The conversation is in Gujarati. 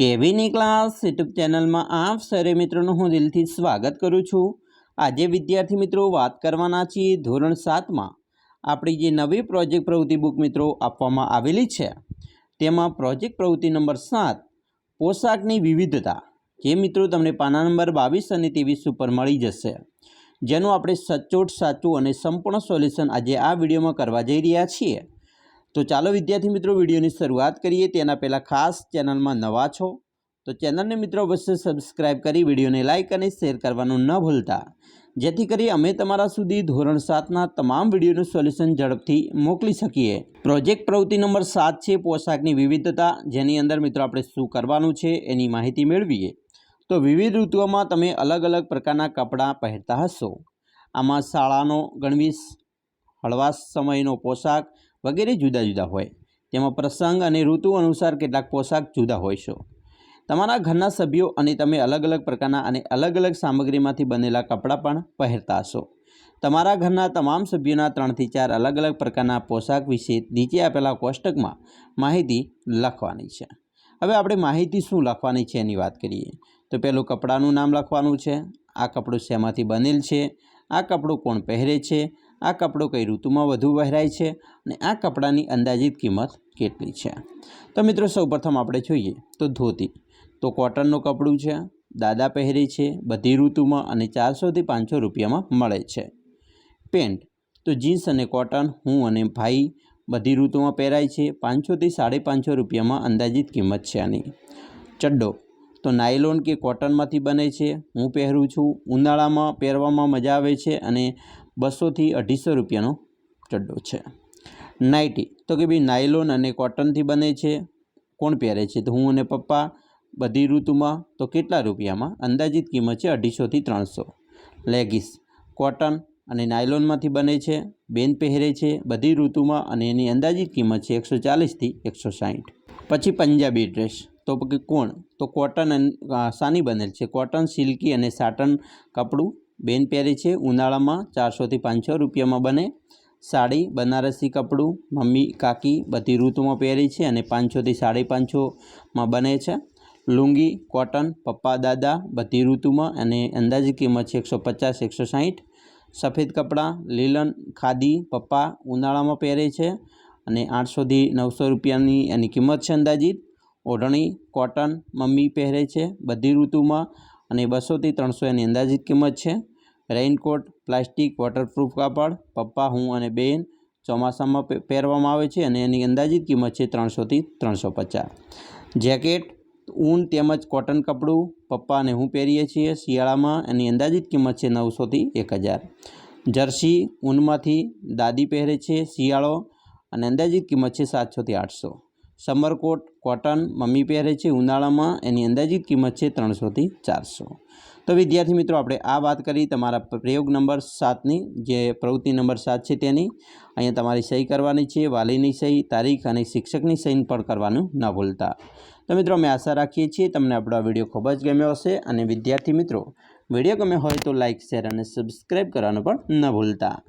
કેવીની ક્લાસ યુટ્યુબ ચેનલમાં આપ સરે મિત્રોનું હું દિલથી સ્વાગત કરું છું. આજે વિદ્યાર્થી મિત્રો વાત કરવાના છીએ ધોરણ સાતમાં. આપણી જે નવી પ્રોજેક્ટ પ્રવૃત્તિ બુક મિત્રો આપવામાં આવેલી છે. તેમાં પ્રોજેક્ટ પ્રવૃત્તિ નંબર સાત, પોશાકની વિવિધતા, જે મિત્રો તમને પાના નંબર બાવીસ અને ત્રેવીસ ઉપર મળી જશે. જેનું આપણે સચોટ, સાચું અને સંપૂર્ણ સોલ્યુશન આજે આ વિડીયોમાં કરવા જઈ રહ્યા છીએ. તો ચાલો વિદ્યાર્થી મિત્રો, વિડીયોની શરૂઆત કરીએ. તેના પહેલાં ખાસ ચેનલમાં નવા છો તો ચેનલને મિત્રો અવશ્ય સબસ્ક્રાઇબ કરી, વિડીયોને લાઇક અને શેર કરવાનું ન ભૂલતા. જેથી કરી અમે તમારા સુધી ધોરણ સાતના તમામ વિડીયોનું સોલ્યુશન ઝડપથી મોકલી શકીએ. પ્રોજેક્ટ પ્રવૃત્તિ નંબર સાત છે પોશાકની વિવિધતા. જેની અંદર મિત્રો આપણે શું કરવાનું છે એની માહિતી મેળવીએ. તો વિવિધ ઋતુઓમાં તમે અલગ અલગ પ્રકારના કપડાં પહેરતા હશો. આમાં શાળાનો ગણવીશ, હળવાશ સમયનો પોશાક વગેરે જુદા જુદા હોય. તેમાં પ્રસંગ અને ઋતુ અનુસાર કેટલાક પોશાક જુદા હોય છે. તમારા ઘરના સભ્યો અને તમે અલગ અલગ પ્રકારના અને અલગ અલગ સામગ્રીમાંથી બનેલા કપડાં પણ પહેરતા હશો. તમારા ઘરના તમામ સભ્યોના ત્રણથી ચાર અલગ અલગ પ્રકારના પોશાક વિશે નીચે આપેલા કોષ્ટકમાં માહિતી લખવાની છે. હવે આપણે માહિતી શું લખવાની છે એની વાત કરીએ. તો પહેલું કપડાનું નામ લખવાનું છે. આ કપડું શેમાંથી બનેલ છે? આ કપડું કોણ પહેરે છે? આ કપડું કઈ ઋતુમાં વધુ વહેરાય છે અને આ કપડાની અંદાજિત કિંમત કેટલી છે? તો મિત્રો, સૌપ્રથમ આપણે જોઈએ તો ધોતી. તો કોટનનું કપડું છે, દાદા પહેરે છે, બધી ઋતુમાં અને ચારસોથી પાંચસો રૂપિયામાં મળે છે. પેન્ટ. તો જીન્સ અને કોટન, હું અને ભાઈ બધી ઋતુમાં પહેરાય છે, પાંચસોથી સાડી પાંચસો રૂપિયામાં અંદાજિત કિંમત છે આની. ચડ્ડો. તો નાયલોન કે કોટનમાંથી બને છે, હું પહેરું છું, ઉનાળામાં પહેરવામાં મજા આવે છે અને બસોથી અઢીસો રૂપિયાનો ચડ્ડો છે. નાઇટી, તો કે ભાઈ નાયલોન અને કોટનથી બને છે. કોણ પહેરે છે? તો હું અને પપ્પા બધી ઋતુમાં તો કેટલા રૂપિયામાં? અંદાજિત કિંમત છે અઢીસોથી ત્રણસો. લેગીસ, કોટન અને નાયલોનમાંથી બને છે. બેન પહેરે છે બધી ઋતુમાં અને એની અંદાજિત કિંમત છે એકસો ચાલીસથી એકસો સાહીઠ. પછી પંજાબી ડ્રેસ, તો કોણ? તો કોટન અને સાની બનેલ છે. કોટન, સિલ્કી અને સાટન કપડું બેન પહેરે છે, ઉનાળામાં ચારસોથી પાંચસો રૂપિયામાં બને. સાડી, બનારસી કપડું, મમ્મી, કાકી બધી ઋતુમાં પહેરે છે અને પાંચસોથી સાડી પાંચસોમાં બને છે. લુંગી, કોટન, પપ્પા, દાદા બધી ઋતુમાં અને અંદાજી કિંમત છે એકસો પચાસ, એકસો સાહીઠ. સફેદ કપડાં, લીલન, ખાદી પપ્પા ઉનાળામાં પહેરે છે અને આઠસોથી નવસો રૂપિયાની એની કિંમત છે અંદાજિત. ઓઢણી, કોટન મમ્મી પહેરે છે બધી ઋતુમાં અને બસોથી ત્રણસો એની અંદાજિત કિંમત છે. રેઇનકોટ, પ્લાસ્ટિક વોટરપ્રૂફ કાપડ, પપ્પા, હું અને બેન ચોમાસામાં પહેરવામાં આવે છે અને એની અંદાજિત કિંમત છે ત્રણસોથી ત્રણસો પચાસ જેકેટ, ઊન તેમજ કોટન કપડું પપ્પા અને હું પહેરીએ છીએ. શિયાળામાં એની અંદાજિત કિંમત છે નવસોથી એક હજાર જર્સી, ઊનમાંથી દાદી પહેરે છે શિયાળો અને અંદાજિત કિંમત છે સાતસોથી આઠસો. સમરકોટ, કોટન, મમ્મી પહેરે છે ઉનાળામાં. એની અંદાજિત કિંમત છે ત્રણસોથી ચારસો. તો વિદ્યાર્થી મિત્રો, આપણે આ વાત કરી. તમારા પ્રયોગ નંબર સાતની, જે પ્રવૃત્તિ નંબર સાત છે તેની. અહીંયા તમારી સહી કરવાની છે. વાલીની સહી, તારીખ અને શિક્ષકની સહી પણ કરવાનું ન ભૂલતા. તો મિત્રો, અમે આશા રાખીએ છીએ તમને આપણો આ વીડિયો ખૂબ જ ગમ્યો હશે. અને વિદ્યાર્થી મિત્રો, વીડિયો ગમે હોય તો લાઇક શેર અને સબસ્ક્રાઈબ કરવાનું પણ ન ભૂલતા.